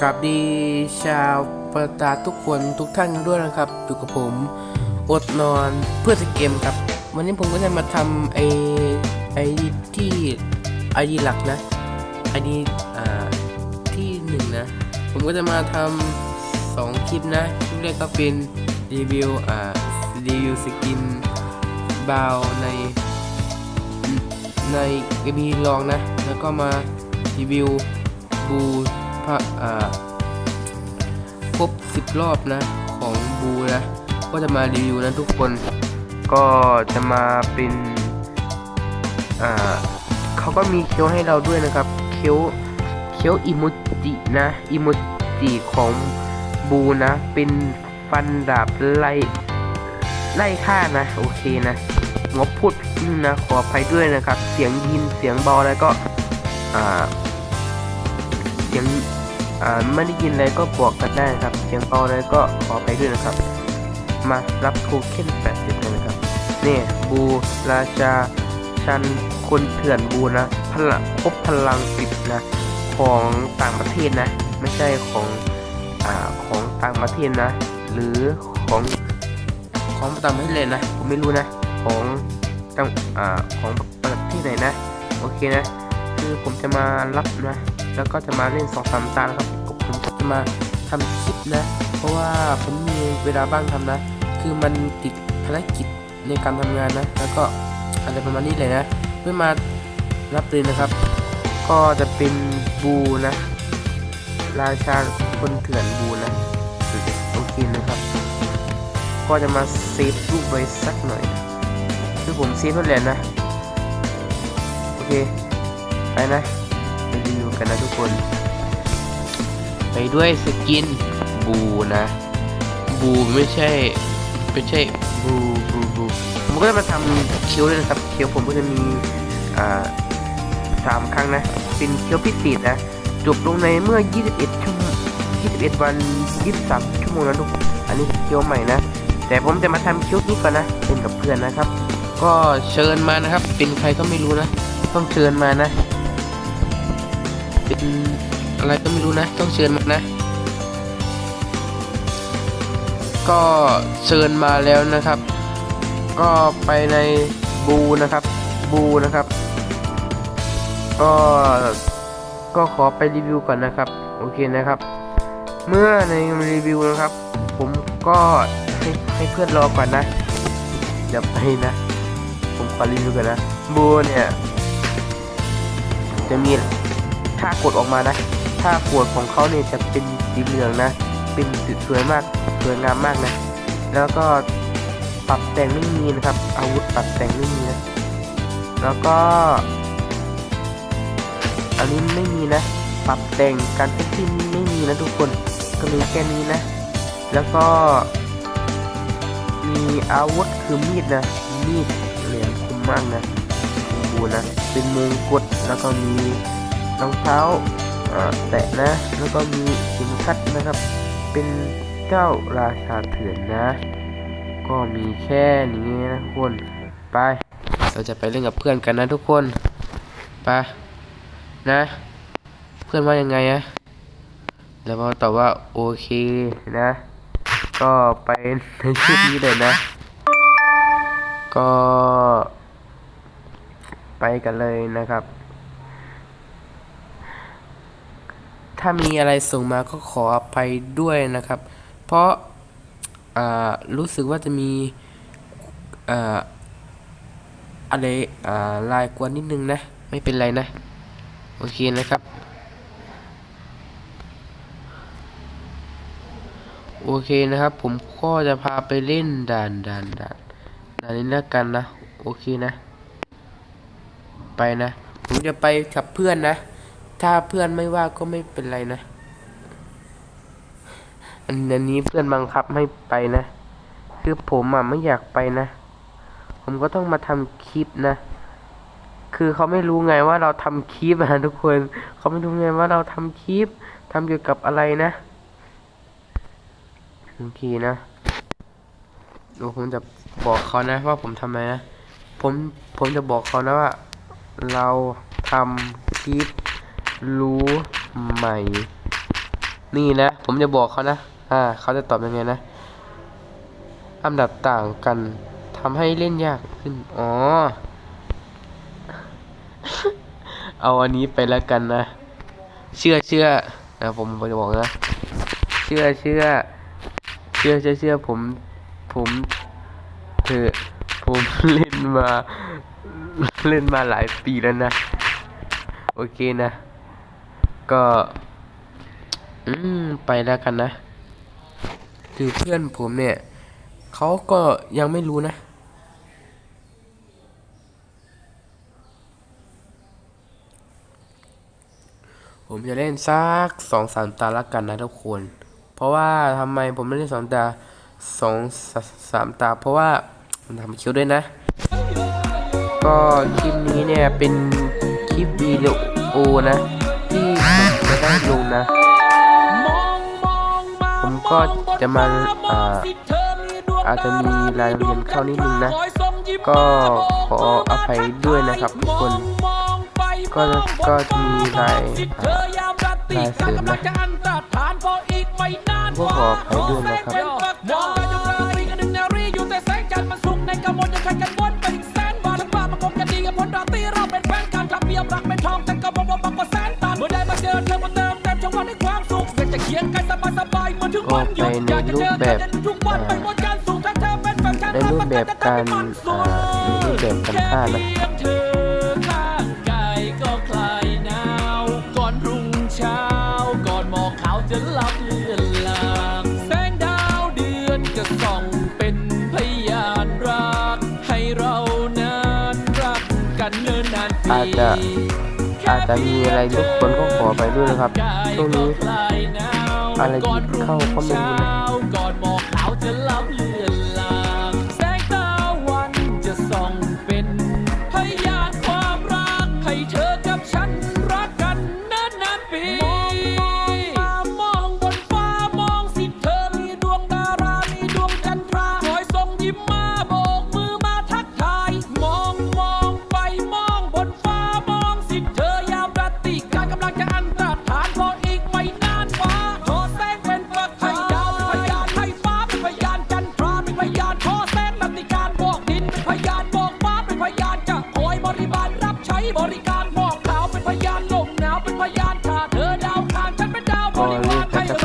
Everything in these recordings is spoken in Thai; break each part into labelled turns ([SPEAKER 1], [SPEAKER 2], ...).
[SPEAKER 1] กับดีชาวประตาทุกคนทุกท่านด้วยนะครับ อยู่กับผมอดนอนเพื่อจะเกมครับ วันนี้ผมก็จะมาทำไอไอที่ไอดีหลักนะไอดีอ่าที่หนึ่งนะ ผมก็จะมาทำสองคลิปนะคลิปแรกก็เป็นรีวิวอ่ารีวิวสกินบาวในในเกมีลองนะ แล้วก็มารีวิวบู ครบ 10 รอบนะของบูนะ ก็จะมารีวิวนะทุกคน ก็จะมาเป็นอ่าเขาก็มีเคี้ยวให้เราด้วยนะครับ เคี้ยวเคี้ยวอิโมจินะอิโมจิของบูนะ เป็นฟันดาบไล่ไล่ฆ่านะ โอเคนะงบพูดนึงนะขออภัยด้วยนะครับ เสียงยินเสียงเบาแล้วก็ อ่า เสียง ไม่ได้ยินอะไรก็บอกกันได้ครับ เสียงเบาแล้วก็ขออภัยด้วยนะครับ มารับโทเค็น80เลยนะครับนี่บูราชาชันคนเถื่อนบูนะพลังพบพลังสิบนะของต่างประเทศนะ ไม่ใช่ของอ่าของต่างประเทศนะ หรือของของต่างประเทศเลยนะผมไม่รู้นะของจังอ่าของประเทศไหนนะโอเคนะ คือผมจะมารับนะ แล้วก็จะมาเล่นสองสามตานะครับ จะมาทำคลิปนะ เพราะว่าผมมีเวลาบ้างทำนะ คือมันติดภารกิจในการทำงานนะ แล้วก็อะไรประมาณนี้เลยนะเพื่อมารับเลยนะครับ ก็จะเป็นบูนะ ราชาคนเถื่อนบูนะโอเคนะครับ ก็จะมาเซฟรูปไว้สักหน่อยนะคือผมเซฟรถแลนด์นะ โอเค ไปนะไปรีวิวกันนะทุกคน ไปด้วยสกินบูนะ บูไม่ใช่ไม่ใช่บูบูบูผมก็จะมาทำเคี้ยวเลยนะครับเคี้ยวผมก็จะมีอ่าสามครั้งนะ เป็นเคี้ยวพิเศษนะ จบลงในเมื่อ 21 ชั่วโมง 21 วัน 23 ชั่วโมงนะทุกคนอันนี้เคี้ยวใหม่นะ แต่ผมจะมาทำเคี้ยวนี้ก่อนนะ เป็นกับเพื่อนนะครับ ก็เชิญมานะครับ เป็นใครก็ไม่รู้นะ ต้องเชิญมานะ เป็น อะไรก็ไม่รู้นะ ต้องเชิญมานะ ก็เชิญมาแล้วนะครับ ก็ไปในบูนะครับ บูนะครับ ก็ก็ขอไปรีวิวก่อนนะครับ โอเคนะครับ เมื่อในรีวิวนะครับ ผมก็ให้ให้เพื่อนรอก่อนนะเดี๋ยวไปนะ ผมขอรีวิวกันนะบูเนี่ยจะมี ถ้ากดออกมานะ ถ้ากดของเขาเนี่ยจะเป็นสีเหลืองนะ เป็นสีสวยมากสวยงามมากนะ แล้วก็ปรับแต่งไม่มีนะครับ อาวุธปรับแต่งไม่มีนะ แล้วก็ อันนี้ไม่มีนะ ปรับแต่งการเซ็ตที่ไม่มีนะทุกคน ก็มีแค่นี้นะ แล้วก็ มีอาวุธคือมีดนะ มีดเหลี่ยมคมมากนะดูนะ เป็นมงกุฎแล้วก็มี รองเท้าแตะนะ แล้วก็มีเข็มขัดนะครับ เป็นเจ้าราชาเถื่อนนะ ก็มีแค่นี้นะทุกคนไป เราจะไปเล่นกับเพื่อนกันนะทุกคนไปนะ เพื่อนว่ายังไงอะแล้วพอตอบว่าโอเคนะ ก็ไปในชุดนี้เลยนะ ก็ไปกันเลยนะครับ ถ้ามีอะไรส่งมาก็ขออภัยด้วยนะครับ เพราะารู้สึกว่าจะมีอะไรอ่าลายกวนนิดนึงนะ ไม่เป็นไรนะ โอเคนะครับ โอเคนะครับ ผมก็จะพาไปเล่นด่านด่านด่านด่านนี้แล้วกันนะ โอเคนะ ไปนะ ผมจะไปกับเพื่อนนะ ถ้าเพื่อนไม่ว่าก็ไม่เป็นไรนะ อันนี้เพื่อนบังคับให้ไปนะ คือผมอะไม่อยากไปนะ ผมก็ต้องมาทำคลิปนะ คือเขาไม่รู้ไงว่าเราทำคลิปอะทุกคน เขาไม่รู้ไงว่าเราทำคลิปทำเกี่ยวกับอะไรนะโอเคนะเดี๋ยวผมจะบอกเขานะว่าผมทำอะไรนะ ผมผมจะบอกเขานะว่า เราทำคลิป รู้ไหม นี่นะ ผมจะบอกเขานะ อ่า เขาจะตอบยังไงนะ อันดับต่างกันทำให้เล่นยากขึ้น อ๋อ เอาอันนี้ไปแล้วกันนะ เชื่อเชื่อนะผมผมจะบอกนะ เชื่อเชื่อ เชื่อเชื่อเชื่อผม ผมเถอะผมเล่นมา เล่นมาหลายปีแล้วนะ โอเคนะ ก็ อืม ไปแล้วกันนะ คือเพื่อนผมเนี่ย เขาก็ยังไม่รู้นะ ผมจะเล่นสักสองสามตาละกันนะทุกคน เพราะว่าทำไมผมไม่เล่นสองตาสองสามตา เพราะว่าผมทำคิวด้วยนะ ก็คลิปนี้เนี่ยเป็นคลิปวิดีโอนะ ลงนะ ผมก็จะมาอ่าอาจจะมีรายละเอียดเข้านิดนึงนะ ก็ขออภัยด้วยนะครับทุกคน ก็ก็จะมีรายรายเสริมนะก็ขออภัยด้วยนะครับ
[SPEAKER 2] มองกันแต่แสงจันกันกับเราเป็นแฟนคลับเปียบรักเป็นทองแต่ก็บอกว่ามากว่าแสน จะเคียงกันสบายสบายเหมือนทุกวันหยุดอยากจะเจอกันทุกวันไปหมดการสุขถ้าเธอเป็นแฟนฉัน
[SPEAKER 1] ในรูปแบบการในรูปแบบการฆ่านะ
[SPEAKER 2] แค่เพียงเธอข้างกายก็คลายหนาวก่อนรุ่งเช้าก่อนหมอกขาวจะลับเลือนลางแสงดาวเดือนก็ส่องเป็นพยานรัก ให้เรานั้นรักกันเนินนานปี
[SPEAKER 1] อาจจะมีอะไรทุกคนก็ขอไปด้วยนะครับช่วงนี้อะไรที่เข้าก็ไม่รู้นะ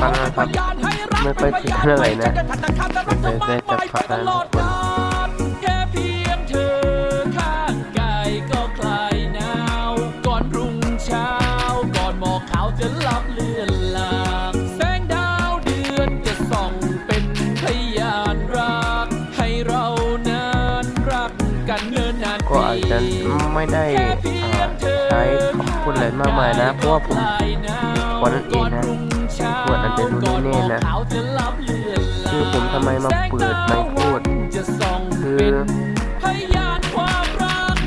[SPEAKER 1] า
[SPEAKER 2] รให้เราเป็นพนให้รัก
[SPEAKER 1] ไม่ค่อยถึงเท่าไหร่นะไม่ได้จะพักนะทุกคน
[SPEAKER 2] แค่เพียงเธอข้างกายก็คลายหนาวก่อนรุ่งเช้าก่อนะลับเลือนลางแสงดาวเดือนจะส่องเป็นพยานรัก ให้เรานั้นรักกันเนินนาน
[SPEAKER 1] ก็อาจจะไม่ได้ใช้คำพูดอะไรมากมายนะ เพราะว่าผมคนนั่นเองนะ วนนั้นจะรู้แน่ๆนะคือผมทำไมมาเปิดไมค์พูดคือ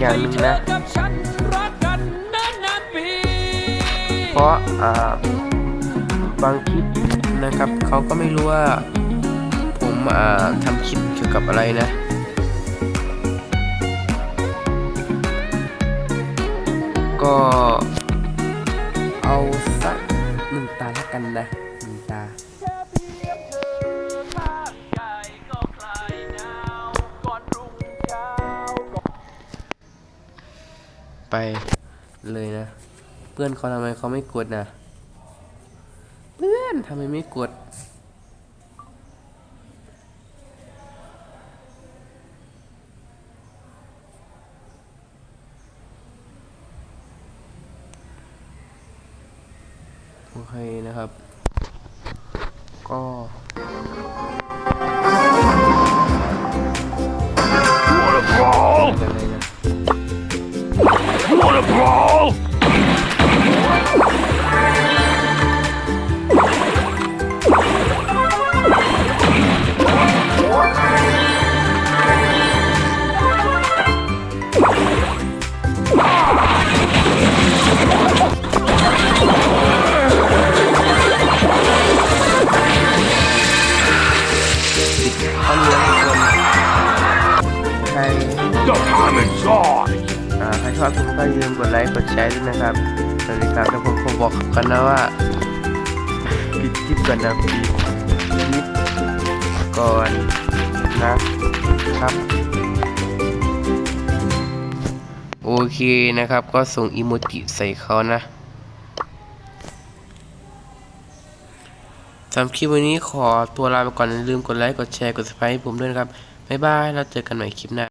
[SPEAKER 1] อย่างหนึงนะ เพราะอ่าบางคลิปนะครับเขาก็ไม่รู้ว่า ผมอ่าทำคลิปเกี่ยวกับอะไรนะก็เอาสักหนึ่งตาแล้วกันนะ หนึ่งตาไปเลยนะ เพื่อนเขาทำไมเขาไม่กดนะเพื่อนทำไมไม่กดโอเคนะครับ ก็
[SPEAKER 3] Wanna brawl?
[SPEAKER 1] ยังไงนะ
[SPEAKER 3] Wanna brawl?
[SPEAKER 1] ข้อ ชอบคลิปก็อย่าลืมกดไลค์กดแชร์ด้วยนะครับสวัสดีครับแล้วผมผมบอกกันนะว่าปิดคลิปก่อนนะปิดคลิปก่อนนะครับ โอเคนะครับก็ส่งอีโมจิใส่เขานะสำหรับคลิปวันนี้ขอตัวลาไปก่อนอย่าลืมกดไลค์กดแชร์กด subscribe ให้ผมด้วยนะครับ บ๊ายบาย แล้วเจอกันใหม่คลิปหน้า